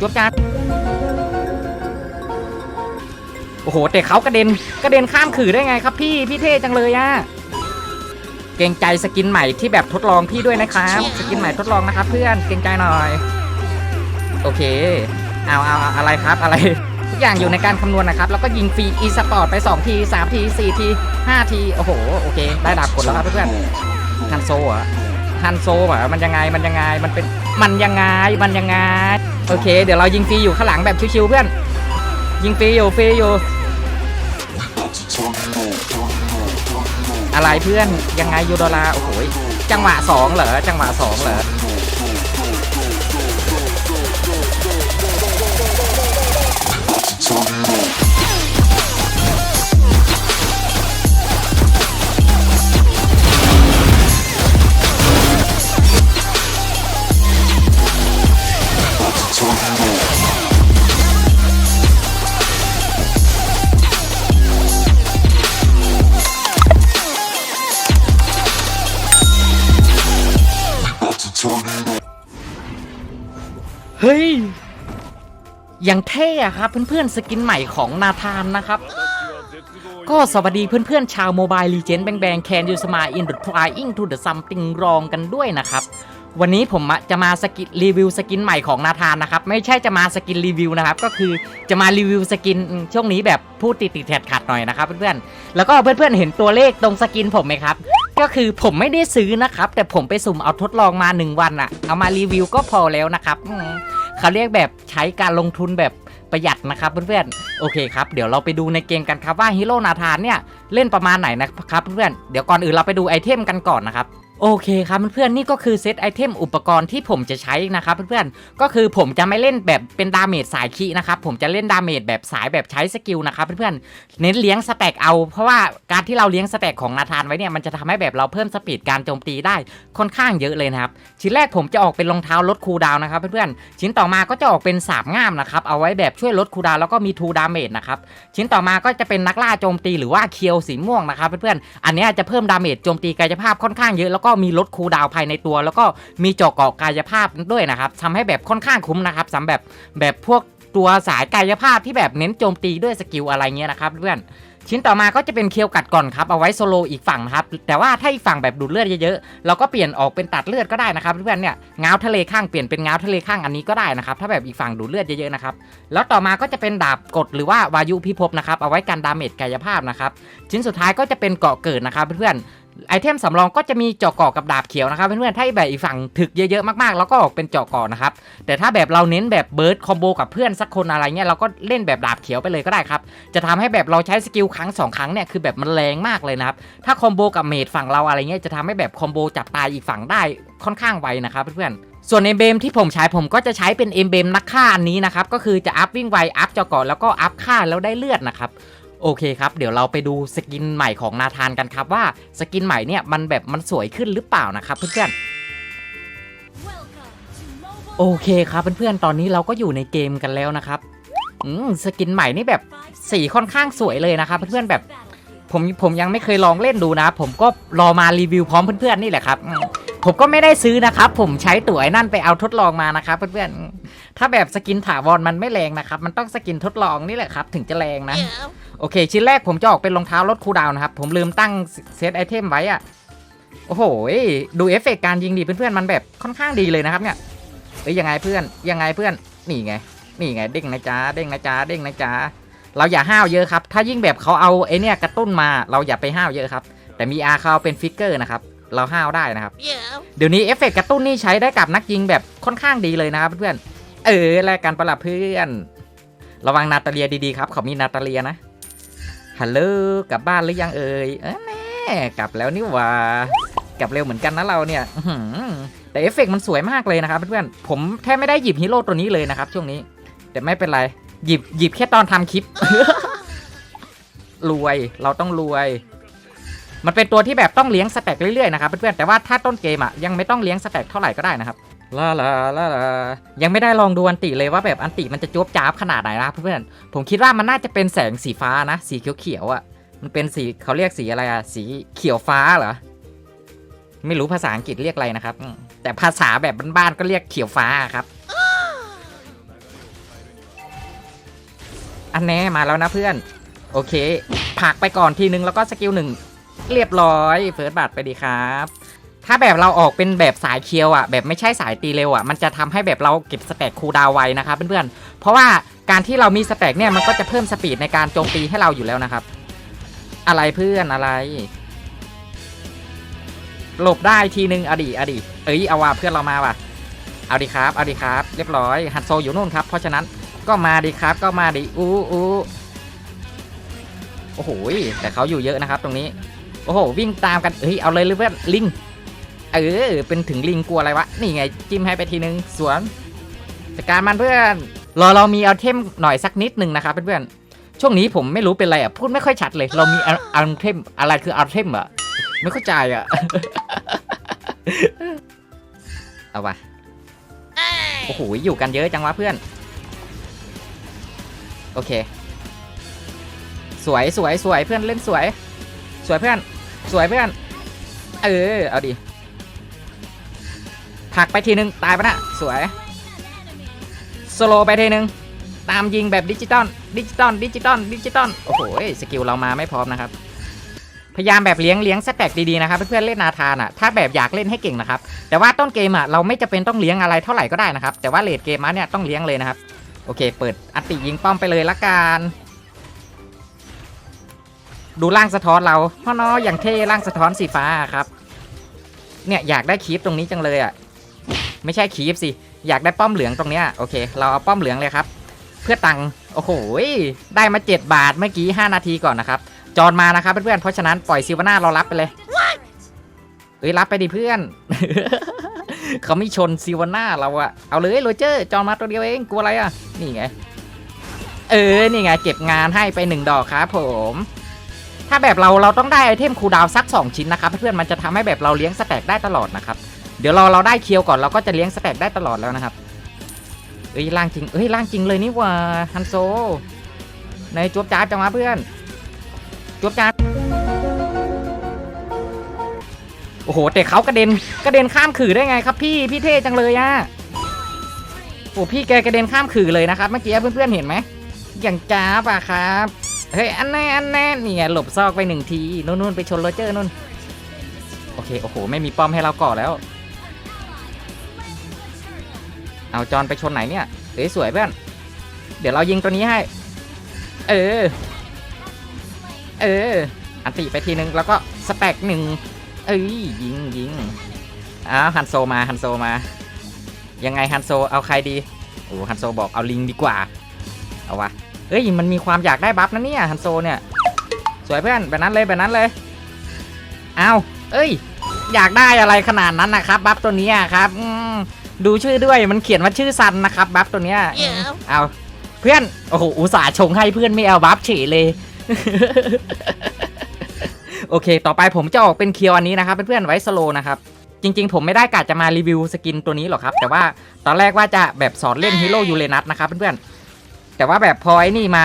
จวบจ้าบโอ้โหแต่เขากระเด็นกระเด็นข้ามขื่อได้ไงครับพี่พี่เท่จังเลยอะเกรงใจสกินใหม่ที่แบบทดลองพี่ด้วยนะครับสกินใหม่ทดลองนะครับ เพื่อนเกรงใจหน่อย โอเคเอาเอาเอาอะไรครับอะไรทุกอย่างอยู่ในการคำนวณนะครับ แล้วก็ยิงฟรีอีสปอร์ตไป 2 ที 3 ที 4 ที 5 ที โอ้โห โอเค ได้ดาบกดแล้วครับเพื่อนฮันโซเหรอะ ฮันโซเหรอมันยังไงมันยังไงมันเป็นมันยังไงมันยังไงโอเค เดี๋ยวเรายิงฟรีอยู่ข้างหลังแบบชิวๆเพื่อน ยิงฟรีอยู่ฟรีอยู่อะไรเพื่อนยังไงยูโดลาโอ้โหยจังหวะสองเหรอจังหวะสองเหรอ อยังเท่ครับเพื่อนๆสกินใหม่ของนาธานนะครับ ก็สวัสดีเพื่อนๆชาวโมบายลีเจนแบงแบงแคนยูสมาอินดุทรายอิงทูเดอะซัมติงรองกันด้วยนะครับ วันนี้ผมจะมาสกินรีวิวสกินใหม่ของนาธานนะครับ ไม่ใช่จะมาสกินรีวิวนะครับ ก็คือจะมารีวิวสกินช่วงนี้แบบพูดติดติดๆขัดๆหน่อยนะครับเพื่อนๆแล้วก็เพื่อนๆเห็นตัวเลขตรงสกินผมไหมครับก็คือผมไม่ได้ซื้อนะครับ แต่ผมไปสุ่มเอาทดลองมา 1 วันอะเอามารีวิวก็พอแล้วนะครับ เขาเรียกแบบใช้การลงทุนแบบประหยัดนะครับเพื่อนๆ โอเคครับ เดี๋ยวเราไปดูในเกมกันครับว่าฮีโร่นาธานเนี่ย เล่นประมาณไหนนะครับเพื่อนๆ เดี๋ยวก่อนอื่นเราไปดูไอเทมกันก่อนนะครับ โอเคครับเพื่อนๆนี่ก็คือเซตไอเทมอุปกรณ์ที่ผมจะใช้นะครับเพื่อนๆก็คือผมจะไม่เล่นแบบเป็นดาเมจสายคีนะครับผมจะเล่นดาเมจแบบสายแบบใช้สกิลนะครับเพื่อนๆเน้นเลี้ยงสแต็กเอาเพราะว่าการที่เราเลี้ยงสแต็กของนาธานไว้เนี่ยมันจะทำให้แบบเราเพิ่มสปีดการโจมตีได้ค่อนข้างเยอะเลยนะครับชิ้นแรกผมจะออกเป็นรองเท้าลดคูดาวนะครับเพื่อนๆชิ้นต่อมาก็จะออกเป็นสาบง่ามนะครับเอาไว้แบบช่วยลดคูดาวแล้วก็มีทูดาเมจนะครับชิ้นต่อมาก็จะเป็นนักล่าโจมตีหรือว่าเคียวสีม่วงนะครับเพื่อนๆอันนี้จะเพิ่มดาเมจโจมตีกายภาพค่อนข้างเยอะแล้วก็็มีลดคูดาวภายในตัว แล้วก็มีเจาะเกาะกายภาพด้วยนะครับทำให้แบบค่อนข้างคุ้มนะครับสำหรับแบบพวกตัวสายกายภาพที่แบบเน้นโจมตีด้วยสกิลอะไรเงี้ยนะครับเพื่อนชิ้นต่อมาก็จะเป็นเคียวกัดก่อนครับเอาไว้โซโลอีกฝั่งนะครับแต่ว่าถ้าอีกฝั่งแบบดูดเลือดเยอะๆเราก็เปลี่ยนออกเป็นตัดเลือดก็ได้นะครับเพื่อนเนี่ยง้าวทะเลข้างเปลี่ยนเป็นง้าวทะเลข้างอันนี้ก็ได้นะครับถ้าแบบอีกฝั่งดูดเลือดเยอะๆนะครับแล้วต่อมาก็จะเป็นดาบกดหรือว่าวายุพิภพนะครับเอาไว้กันดาเมจกายภาพนะครับชิ้นสุดท้ายก็จะเป็นเกาะเกิดนะครับเพื่อน ไอเทมสำรองก็จะมีเจาะกาะกับดาบเขียวนะครับเพื่อนๆถ้าแบบอีกฝั่งถึกเยอะๆมากๆ แล้วก็ออกเป็นเจาะกาะนะครับแต่ถ้าแบบเราเน้นแบบเบิร์ดคอมโบกับเพื่อนสักคนอะไรเงี้ยเราก็เล่นแบบดาบเขียวไปเลยก็ได้ครับจะทำให้แบบเราใช้สกิลครั้งสองครั้งเนี่ยคือแบบมันแรงมากเลยนะครับถ้าคอมโบกับเมดฝั่งเราอะไรเงี้ยจะทำให้แบบคอมโบจับตายอีกฝั่งได้ค่อนข้างไวนะครับเพื่อนๆส่วนเอมเบมที่ผมใช้ผมก็จะใช้เป็นเอมเบมนักฆ่าอันนี้นะครับ ก็คือจะอัพวิ่งไว อัพเจาะกาะแล้วก็อัพฆ่าแล้วได้เลือดนะครับ โอเคครับ เดี๋ยวเราไปดูสกินใหม่ของนาธานกันครับว่าสกินใหม่เนี่ยมันแบบมันสวยขึ้นหรือเปล่านะครับเพื่อนๆโอเคครับเพื่อนๆตอนนี้เราก็อยู่ในเกมกันแล้วนะครับอืมสกินใหม่นี่แบบสีค่อนข้างสวยเลยนะครับเพื่อนๆแบบผมผมยังไม่เคยลองเล่นดูนะ ผมก็รอมารีวิวพร้อมเพื่อนๆนี่แหละครับ ผมก็ไม่ได้ซื้อนะครับ ผมใช้ตั๋วนั่นไปเอาทดลองมานะครับเพื่อนๆ ถ้าแบบสกินถาวรมันไม่แรงนะครับ มันต้องสกินทดลองนี่แหละครับ ถึงจะแรงนะ โอเค ชิ้นแรกผมจะออกเป็นรองเท้าลดคูลดาวน์นะครับ ผมลืมตั้งเซตไอเทมไว้อะโอ้โห ดูเอฟเฟกต์การยิงดีเพื่อนๆมันแบบค่อนข้างดีเลยนะครับเนี่ยเอ้ยยังไงเพื่อน ยังไงเพื่อน นี่ไง นี่ไง เด้งนะจ๊ะ เด้งนะจ๊ะ เด้งนะจ๊ะ เราอย่าห้าวเยอะครับ ถ้ายิ่งแบบเขาเอาไอเนี่ยกระตุ้นมา เราอย่าไปห้าวเยอะครับ แต่มีอาเขาเอาเป็นฟิกเกอร์นะครับ เราห้าวได้นะครับ เดี๋ยวนี้เอฟเฟกต์กระตุ้นนี่ใช้ได้กับนักยิงแบบค่อนข้างดีเลยนะครับเพื่อนๆ เออแลกกันประหลับเพื่อน ระวังนาตาเลียดีๆครับเขามีนาตาเลียนะฮัลโหลกลับบ้านหรือยังเอ่ยเออแน่กลับแล้วนี่หว่ากลับเร็วเหมือนกันนะเราเนี่ยอืแต่เอฟเฟกต์มันสวยมากเลยนะครับเพื่อนๆผมแทบไม่ได้หยิบฮีโร่ตัวนี้เลยนะครับ ช่วงนี้ แต่ไม่เป็นไรหยิบหยิบแค่ตอนทำคลิป รวยเราต้องรวย มันเป็นตัวที่แบบต้องเลี้ยงสแต็กเรื่อยๆนะครับเพื่อนๆแต่ว่าถ้าต้นเกมอะยังไม่ต้องเลี้ยงสแต็กเท่าไหร่ก็ได้นะครับ ลาลาลาลายังไม่ได้ลองดูอันติเลยว่าแบบอันติมันจะจวบจ้าบขนาดไหนนะเพื่อนๆผมคิดว่ามันน่าจะเป็นแสงสีฟ้านะ สีเขียวๆอะ มันเป็นสีเขาเรียกสีอะไรอะ สีเขียวฟ้าเหรอ ไม่รู้ภาษาอังกฤษเรียกอะไรนะครับ แต่ภาษาแบบบ้านๆก็เรียกเขียวฟ้าครับ อันแน่มาแล้วนะเพื่อน โอเคผักไปก่อนทีนึงแล้วก็สกิลหนึ่งเรียบร้อยเฟิร์สบัตไปดีครับ ถ้าแบบเราออกเป็นแบบสายเคียวอะแบบไม่ใช่สายตีเร็วอะมันจะทำให้แบบเราเก็บสแต็กคูดาวไวนะครับเพื่อนๆเพราะว่าการที่เรามีสแต็กเนี่ยมันก็จะเพิ่มสปีดในการโจมตีให้เราอยู่แล้วนะครับ อะไรเพื่อนอะไร หลบได้ทีนึงอดีอดีเอ้ยเอาว่ะเพื่อนเรามาว่ะเอาดีครับเอาดีครับ เรียบร้อยฮันโซอยู่นู่นครับเพราะฉะนั้นก็มาดีครับก็มาดีอู้อู้โอ้โหแต่เขาอยู่เยอะนะครับ ตรงนี้ โอ้โห วิ่งตามกันเฮ้ยเอาเลยเลยเพื่อนลิง เออ เป็นถึงลิงกลัวอะไรวะ นี่ไงจิ้มให้ไปทีนึง สวนจัดการมันเพื่อน รอเรามีเอาเทมหน่อยสักนิดหนึ่งนะครับเพื่อนๆ ช่วงนี้ผมไม่รู้เป็นไรอะ พูดไม่ค่อยชัดเลย เรามีเอาเอาเทมอะไรคือเอาเทมอะ ไม่เข้าใจอะ เอาวะโอ้โห อยู่กันเยอะจังวะเพื่อน โอเค สวยสวยสวยเพื่อนเล่นสวย สวยเพื่อน สวยเพื่อน เออ เอาดิ ผลักไปทีนึง ตายปะนะสวยสโลไปทีนึง ตามยิงแบบดิจิตอลดิจิตอลดิจิตอลดิจิตอลโอ้โหสกิลเรามาไม่พร้อมนะครับ พยายามแบบเลี้ยงเลี้ยงสแต็กดีๆนะครับเพื่อนๆเล่นนาธานอะถ้าแบบอยากเล่นให้เก่งนะครับแต่ว่าต้นเกมอะเราไม่จะเป็นต้องเลี้ยงอะไรเท่าไหร่ก็ได้นะครับ แต่ว่าเลดเกมมาเนี่ยต้องเลี้ยงเลยนะครับโอเค เปิดอัติยิงป้อมไปเลยละกันดูร่างสะท้อนเราพราะเนาะอย่างเท่ร่างสะท้อนสีฟ้าครับ เนี่ยอยากได้คีฟตรงนี้จังเลยอะ ไม่ใช่คีฟสิ อยากได้ป้อมเหลืองตรงเนี้ยโอเค เราเอาป้อมเหลืองเลยครับ เพื่อตังค์โอ้โหได้มา 7 บาทเมื่อกี้ 5 นาทีก่อนนะครับ จอนมานะครับเพื่อนๆเพราะฉะนั้นปล่อยซิวาน่าเรารับไปเลยเอ้ยรับไปดิเพื่อน เขาไม่ชนซิวาน่าเราอะเอาเลยโรเจอร์จอนมาตัวเดียวเองกลัวอะไรอะนี่ไง เออนี่ไงเก็บงานให้ไปหนึ่งดอกครับผมถ้าแบบเราเราต้องได้ไอเทมคูลดาวสัก 2 ชิ้นนะครับเพื่อนมันจะทำให้แบบเราเลี้ยงสแต็กได้ตลอดนะครับ เดี๋ยวเราเราได้เคียวก่อนเราก็จะเลี้ยงสแต็กได้ตลอดแล้วนะครับเอ้ยล่างจริงเอ้ยล่างจริงเลยนี่ว่าฮันโซ ในจวบจ้าจังวะเพื่อนจวบจ้าโอ้โหแต่เขากระเด็นกระเด็นข้ามขื่อได้ไงครับพี่พี่เท่จังเลยอะโอ้พี่แกกระเด็นข้ามขื่อเลยนะครับเมื่อกี้เพื่อนๆเห็นไหมอย่างจ้าบอะครับเฮ้ยอันแน่อันแน่นี่ไงหลบซอกไปหนึ่งทีนู่นนู่นไปชนโรเจอร์นู่นโอเคโอ้โหไม่มีป้อมให้เราก่อแล้ว เอาจอนไปชนไหนเนี่ยเอ้ยสวยเพื่อน เดี๋ยวเรายิงตัวนี้ให้ เออ เออ อันติไปทีนึงแล้วก็สแต็กหนึ่งเอ้ยยิงยิงอ้าวฮันโซมาฮันโซมา ยังไงฮันโซเอาใครดีโอ้ฮันโซบอกเอาลิงดีกว่า เอาวะเอ้ยมันมีความอยากได้บัฟนะเนี่ยฮันโซเนี่ย สวยเพื่อนแบบนั้นเลยแบบนั้นเลย เอาเอ้ย อยากได้อะไรขนาดนั้นนะครับ บัฟตัวนี้ครับอืม ดูชื่อด้วยมันเขียนว่าชื่อซันนะครับบัฟตัวเนี้ยเอาเพื่อนโอ้โหอุตส่าห์ชงให้เพื่อนไม่เอาบัฟเฉยเลย โอเค ต่อไปผมจะออกเป็นเคียวอันนี้นะครับเพื่อนๆไว้สโลนะครับจริงๆ ผมไม่ได้กะจะมารีวิวสกินตัวนี้หรอกครับ แต่ว่าตอนแรกว่าจะแบบสอนเล่นฮีโร่ยูเรนัสนะครับเพื่อนๆแต่ว่าแบบพอไอ้นี่มา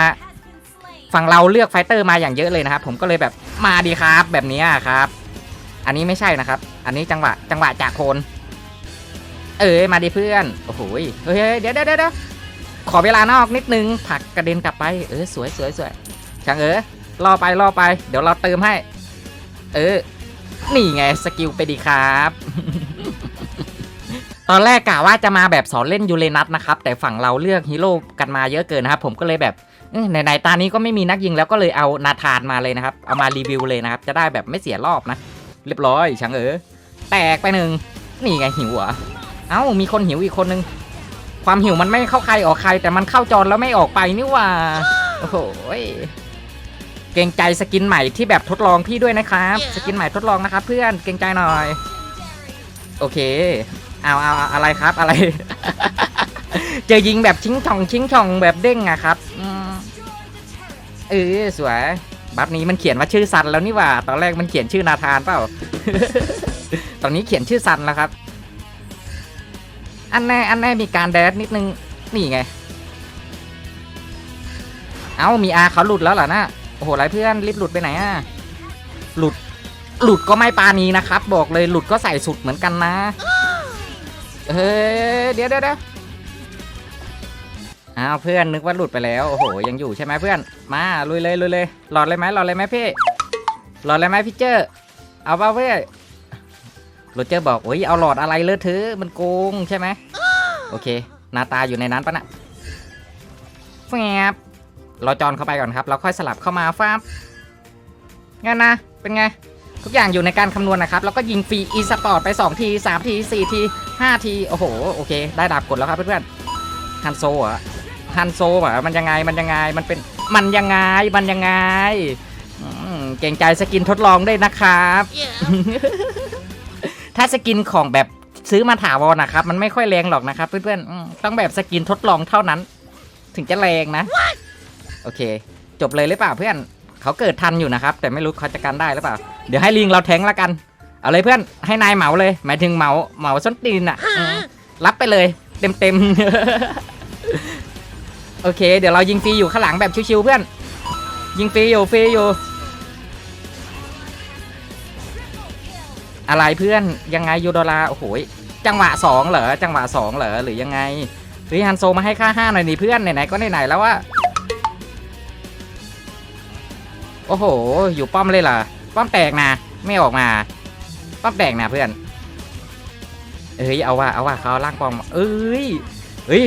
ฝั่งเราเลือกไฟเตอร์มาอย่างเยอะเลยนะครับ ผมก็เลยแบบมาดีครับแบบนี้ครับ อันนี้ไม่ใช่นะครับ อันนี้จังหวะจังหวะจากโคน เออมาดิเพื่อน โอ้โหเฮ้ยเฮ้ยเดี๋ยวเดี๋ยวเดี๋ยวขอเวลานอกนิดนึงผลักกระเด็นกลับไป เออสวยสวยสวยช่างเออรอไปรอไป เดี๋ยวเราเติมให้ เออ นี่ไงสกิลไปดีครับ ตอนแรกกะว่าจะมาแบบสอนเล่นยูเรนัสนะครับ แต่ฝั่งเราเลือกฮีโร่กันมาเยอะเกินนะครับ ผมก็เลยแบบเอ้ยในๆตานี้ก็ไม่มีนักยิงแล้วก็เลยเอานาธานมาเลยนะครับ เอามารีวิวเลยนะครับ จะได้แบบไม่เสียรอบนะ เรียบร้อยช่างเออแตกไปหนึ่งนี่ไงหิวเหรอ เอ้ามีคนหิวอีกคนนึง ความหิวมันไม่เข้าใครออกใคร แต่มันเข้าจอนแล้วไม่ออกไปนี่หว่าโอ้โหยเกรงใจสกินใหม่ที่แบบทดลองพี่ด้วยนะครับ สกินใหม่ทดลองนะครับ เพื่อนเกรงใจหน่อย โอเคเอาเอาเอาอะไรครับอะไร เจอยิงแบบชิงช่องชิงช่องแบบเด้งอะครับอืมเออสวยบัฟนี้มันเขียนว่าชื่อซันแล้วนี่หว่า ตอนแรกมันเขียนชื่อนาธานเปล่า ตอนนี้เขียนชื่อซันแล้วครับ อันแน่อันแน่มีการแดดนิดนึง นี่ไง เอ้ามีอาเขาหลุดแล้วเหรอนะโอ้โหไรเพื่อนรีบหลุดไปไหนอะหลุด หลุดก็ไม่ปานีนะครับ บอกเลยหลุดก็ใส่สุดเหมือนกันนะ เฮ้ยเดี๋ยวเดี๋ยวเดี๋ยวอ้าวเพื่อนนึกว่าหลุดไปแล้ว โอ้โหยังอยู่ใช่ไหมเพื่อน มาลุยเลยลุยเลยหลอดเลยไหมหลอดเลยไหมพี่หลอดเลยไหมพี่เจอร์เอาเปล่าเพื่อน โรเจอร์บอกโอ้ยเอาหลอดอะไรเลอะเทอะมันโกงใช่ไหมโอเคหน้าตาอยู่ในนั้นปะน่ะแฟบเราจอนเข้าไปก่อนครับ เราค่อยสลับเข้ามาฟ้าบงั้นนะ เป็นไง ทุกอย่างอยู่ในการคำนวณนะครับ แล้วก็ยิงฟรีอีสปอร์ตไป 2 ที 3 ที 4 ที 5 ที โอ้โห โอเค ได้ดาบกดแล้วครับเพื่อนๆฮันโซเหรอะฮันโซเหรอะมันยังไงมันยังไงมันเป็นมันยังไงมันยังไงอืมเก่งใจสกินทดลองด้วยนะครับ ถ้าสกินของแบบซื้อมาถาวรนะครับ มันไม่ค่อยแรงหรอกนะครับ เพื่อนๆอืมต้องแบบสกินทดลองเท่านั้น ถึงจะแรงนะ โอเค จบเลยหรือเปล่าเพื่อนเขาเกิดทันอยู่นะครับ แต่ไม่รู้เขาจะกันได้หรือเปล่า เดี๋ยวให้ลิงเราแทงละกัน เอาเลยเพื่อนให้นายเหมาเลย หมายถึงเหมาเหมาส้นตีนอะอืมรับไปเลย เต็มเต็มๆโอเค เดี๋ยวเรายิงฟรีอยู่ข้างหลังแบบชิวๆเพื่อน ยิงฟรีอยู่ฟรีอยู่ อะไรเพื่อนยังไงยูโดลาโอ้โหจังหวะสองเหรอจังหวะสองเหรอหรือยังไงหรือฮันโซมาให้ค่าห้าหน่อยดิเพื่อนไหนๆก็ไหนๆแล้วว่าโอ้โห อยู่ป้อมเลยเหรอป้อมแตกนะไม่ออกมาป้อมแตกนะเพื่อนเอ้ยเอาว่าเอาว่าเขาล่างป้อมเอ้ยเฮ้ย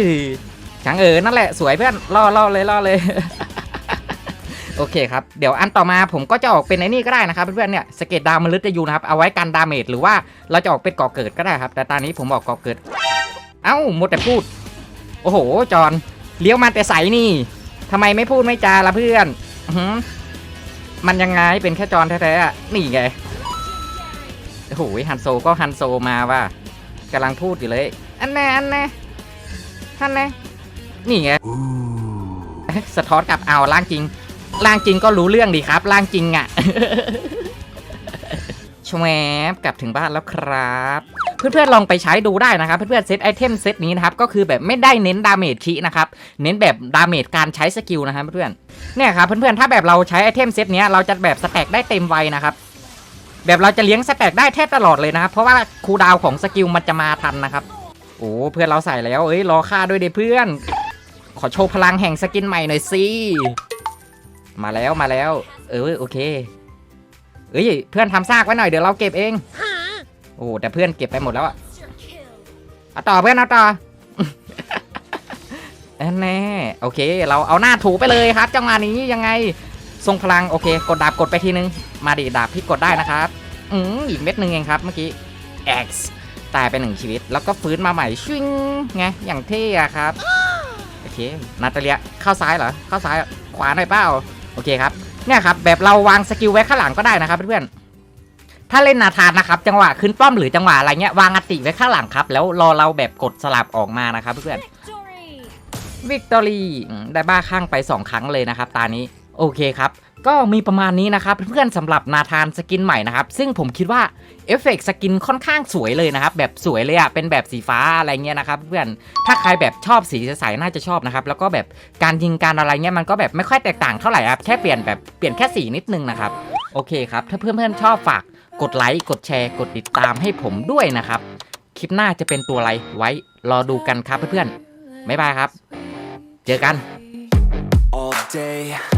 ช้างเอ๋นั่นแหละสวยเพื่อนล่อล่อเลยล่อเลย โอเคครับ เดี๋ยวอันต่อมาผมก็จะออกเป็นไอ้นี่ก็ได้นะครับเพื่อนๆเนี่ยสเก็ตดาวมฤตยูนะครับเอาไว้กันดาเมจหรือว่าเราจะออกเป็นก่อเกิดก็ได้ครับ แต่ตอนนี้ผมออกก่อเกิด เอ้าหมดแต่พูด โอ้โห จอนเลี้ยวมาแต่ใสนี่ทำไมไม่พูดไม่จาละเพื่อนอื้อหือมันยังไงเป็นแค่จอนแท้ๆอะนี่ไงโอ้โหฮันโซก็ฮันโซมาว่ากำลังพูดอยู่เลย อันแน่อันแน่ท่านแน่นี่ไงสะท้อนกลับเอาล่างจริง ล่างจริงก็รู้เรื่องดีครับล่างจริงอะ่ะชวบกลับถึงบ้านแล้วครับ เพื่อนๆลองไปใช้ดูได้นะครับ เพื่อนๆเซตไอเทมเซตนี้นะครับ ก็คือแบบไม่ได้เน้นดาเมจคีนะครับ เน้นแบบดาเมจการใช้สกิลนะครับเพื่อนๆเนี่ยครับเพื่อนๆถ้าแบบเราใช้ไอเทมเซตนี้เราจะแบบสแต็กได้เต็มไวนะครับ แบบเราจะเลี้ยงสแต็กได้แทบตลอดเลยนะครับ เพราะว่าคูดาวของสกิลมันจะมาทันนะครับโอ้เพื่อนเราใส่แล้วเอ้ยรอค่าด้วยเดเพื่อน ขอโชว์พลังแห่งสกินใหม่หน่อยสิ มาแล้วมาแล้ว เออโอเคเอ้ยเพื่อนทำซากไว้หน่อยเดี๋ยวเราเก็บเองโอ้แต่เพื่อนเก็บไปหมดแล้วอะเอาต่อเพื่อนเอาต่อแน่แน่โอเค เราเอาหน้าถูไปเลยครับจังหวะนี้ยังไงทรงพลังโอเค กดดาบกดไปทีนึง มาดิดาบพี่กดได้นะครับอืมอีกเม็ดหนึ่งเองครับเมื่อกี้ X ตายไปหนึ่งชีวิต แล้วก็ฟื้นมาใหม่ชิงไงอย่างเท่อะครับโอเคนาตาเลียเข้าซ้ายเหรอเข้าซ้ายขวาหน่อยเปล่า โอเคครับเนี่ยครับแบบเราวางสกิลไว้ข้างหลังก็ได้นะครับเพื่อนๆถ้าเล่นนาธานนะครับจังหวะขึ้นป้อมหรือจังหวะอะไรเงี้ยวางอติไว้ข้างหลังครับ แล้วรอเราแบบกดสลับออกมานะครับเพื่อนๆ Victory! วิกตอรี่ได้บ้าข้างไป 2 ครั้งเลยนะครับตานี้โอเคครับ ก็มีประมาณนี้นะครับเพื่อนๆสำหรับนาธานสกินใหม่นะครับ ซึ่งผมคิดว่าเอฟเฟกต์สกินค่อนข้างสวยเลยนะครับ แบบสวยเลยอะเป็นแบบสีฟ้าอะไรเงี้ยนะครับเพื่อนถ้าใครแบบชอบสีใสๆน่าจะชอบนะครับ แล้วก็แบบการยิงการอะไรเงี้ยมันก็แบบไม่ค่อยแตกต่างเท่าไหร่ครับแค่เปลี่ยนแบบเปลี่ยนแค่สีนิดนึงนะครับโอเคครับ ถ้าเพื่อนๆชอบฝากกดไลค์กดแชร์กดติดตามให้ผมด้วยนะครับคลิปหน้าจะเป็นตัวอะไรไว้รอดูกันครับเพื่อนๆบ๊ายบายครับ เจอกัน all day